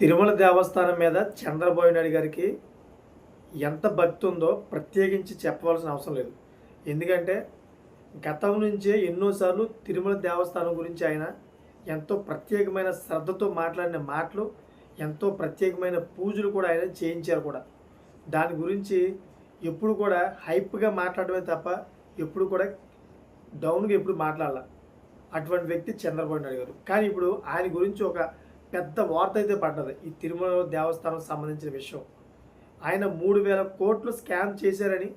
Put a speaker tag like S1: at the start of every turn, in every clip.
S1: తిరుమల దేవస్థానం మీద చంద్రబాబు నాయుడు గారికి ఎంత భక్తి ఉందో ప్రత్యేకించి చెప్పవలసిన అవసరం లేదు. ఎందుకంటే గతం నుంచే ఎన్నోసార్లు తిరుమల దేవస్థానం గురించి ఆయన ఎంతో ప్రత్యేకమైన శ్రద్ధతో మాట్లాడిన మాటలు ఎంతో ప్రత్యేకమైన పూజలు కూడా ఆయన చేయించారు కూడా. దాని గురించి ఎప్పుడు కూడా హైప్గా మాట్లాడమే తప్ప ఎప్పుడు కూడా డౌన్గా ఎప్పుడు మాట్లాడాల. అటువంటి వ్యక్తి చంద్రబాబు నాయుడు గారు. కానీ ఇప్పుడు ఆయన గురించి ఒక పెద్ద వార్త అయితే పడ్డది. ఈ తిరుమల దేవస్థానం సంబంధించిన విషయం. ఆయన మూడు వేల కోట్లు స్కామ్ చేశారని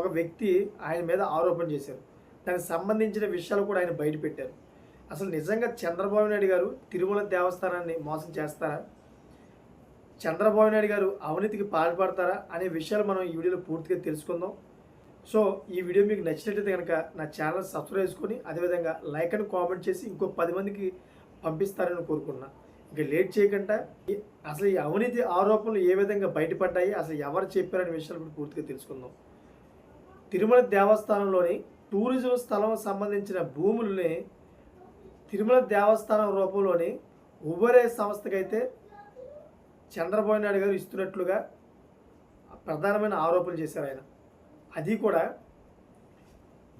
S1: ఒక వ్యక్తి ఆయన మీద ఆరోపణ చేశారు. దానికి సంబంధించిన విషయాలు కూడా ఆయన బయటపెట్టారు అసలు నిజంగా చంద్రబాబు నాయుడు గారు తిరుమల దేవస్థానాన్ని మోసం చేస్తారా? చంద్రబాబు నాయుడు గారు అవినీతికి పాల్పడతారా అనే విషయాలు మనం ఈ వీడియోలో పూర్తిగా తెలుసుకుందాం. సో ఈ వీడియో మీకు నచ్చినట్లయితే కనుక నా ఛానల్ సబ్స్క్రైబ్ చేసుకొని అదేవిధంగా లైక్ అండ్ కామెంట్ చేసి ఇంకో పది మందికి పంపిస్తారని కోరుకున్నా. ఇంకా లేట్ చేయకుండా అసలు ఈ అవినీతి ఆరోపణలు ఏ విధంగా బయటపడ్డాయి అసలు ఎవరు చెప్పారనే విషయాలు ఇప్పుడు పూర్తిగా తెలుసుకుందాం. తిరుమల దేవస్థానంలోని టూరిజం స్థలం సంబంధించిన భూముల్ని తిరుమల దేవస్థానం రూపంలోని ఉబరే సంస్థకైతే చంద్రబాబు నాయుడు గారు ఇస్తున్నట్లుగా ప్రధానమైన ఆరోపణలు చేశారు ఆయన. అది కూడా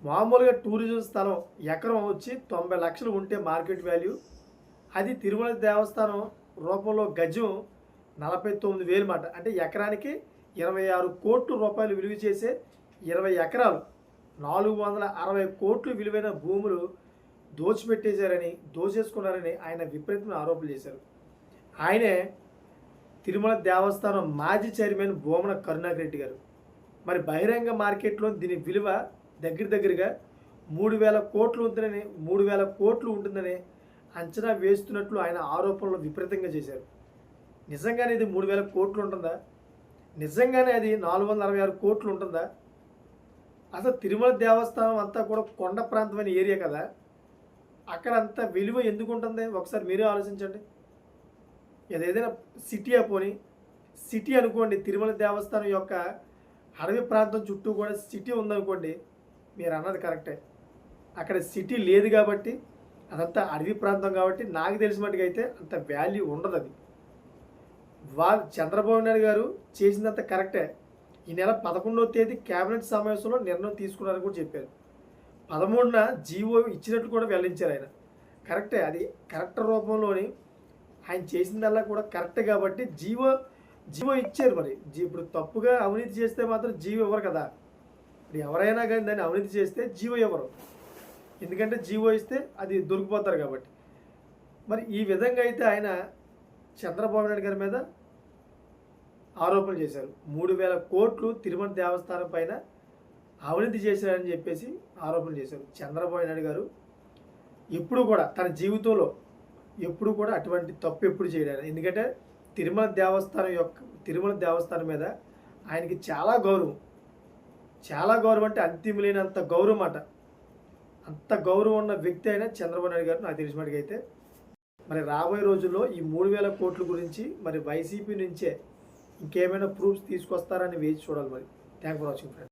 S1: మామూలుగా టూరిజం స్థలం ఎకరం వచ్చి తొంభై లక్షలు ఉంటే మార్కెట్ వాల్యూ అది తిరుమల దేవస్థానం రూపంలో గజం నలభై తొమ్మిది వేలు మాట అంటే ఎకరానికి ఇరవై ఆరు కోట్ల రూపాయలు విలువ చేసే ఇరవై ఎకరాలు. నాలుగు వందల అరవై కోట్లు విలువైన భూములు దోచిపెట్టేశారని దోచేసుకున్నారని ఆయన విపరీతమైన ఆరోపణలు చేశారు. ఆయనే తిరుమల దేవస్థానం మాజీ చైర్మన్ భూమన కరుణాకర్ రెడ్డి గారు. మరి బహిరంగ మార్కెట్లో దీని విలువ దగ్గర దగ్గరగా మూడు వేల కోట్లు ఉంటుందని మూడు వేల కోట్లు ఉంటుందని అంచనా వేస్తున్నట్లు ఆయన ఆరోపణలు విపరీతంగా చేశారు. నిజంగానే ఇది మూడు వేల కోట్లు ఉంటుందా? నిజంగానే అది నాలుగు వందల అరవై ఆరు కోట్లు ఉంటుందా? అసలు తిరుమల దేవస్థానం అంతా కూడా కొండ ప్రాంతమైన ఏరియా కదా. అక్కడ అంత విలువ ఎందుకు ఉంటుంది? ఒకసారి మీరే ఆలోచించండి. ఏదైనా సిటీ పోని సిటీ అనుకోండి తిరుమల దేవస్థానం యొక్క అడవి ప్రాంతం చుట్టూ కూడా సిటీ ఉందనుకోండి మీరు అన్నది కరెక్టే. అక్కడ సిటీ లేదు కాబట్టి అదంతా అడవి ప్రాంతం కాబట్టి నాకు తెలిసిన మట్టుకు అయితే అంత వాల్యూ ఉండదు అది. వాళ్ళు చంద్రబాబు నాయుడు గారు చేసినంత కరెక్టే ఈ నెల పదకొండవ తేదీ కేబినెట్ సమావేశంలో నిర్ణయం తీసుకున్నారని కూడా చెప్పారు. పదమూడున జీవో ఇచ్చినట్లు కూడా వెల్లడించారు ఆయన. కరెక్టే అది కరెక్ట్ రూపంలోని ఆయన చేసిందల్లా కూడా కరెక్ట్ కాబట్టి జీవో జీవో ఇచ్చారు మరి. ఇప్పుడు తప్పుగా అవినీతి చేస్తే మాత్రం జీవో ఇవ్వరు కదా? ఇప్పుడు ఎవరైనా కానీ దాన్ని అవినీతి చేస్తే జీవో ఇవ్వరు ఎందుకంటే జీవో ఇస్తే అది దొరికిపోతారు కాబట్టి. మరి ఈ విధంగా అయితే ఆయన చంద్రబాబు నాయుడు గారి మీద ఆరోపణలు చేశారు. మూడు వేల కోట్లు తిరుమల దేవస్థానం పైన అవినీతి చేశారని చెప్పేసి ఆరోపణలు చేశారు చంద్రబాబు నాయుడు గారు. ఎప్పుడు కూడా తన జీవితంలో ఎప్పుడు కూడా అటువంటి తప్పు ఎప్పుడు చేయలేదు. ఎందుకంటే తిరుమల దేవస్థానం యొక్క తిరుమల దేవస్థానం మీద ఆయనకి చాలా గౌరవం. చాలా గౌరవం అంటే అంతిమలేనంత గౌరవం అట అంత గౌరవం ఉన్న వ్యక్తి అయినా చంద్రబాబు నాయుడు గారు నాకు తెలిసిన అయితే మరి రాబోయే రోజుల్లో ఈ మూడు వేల కోట్ల గురించి మరి వైసీపీ నుంచే ఇంకేమైనా ప్రూఫ్స్ తీసుకొస్తారని వేచి చూడాలి మరి. Thank for watching friend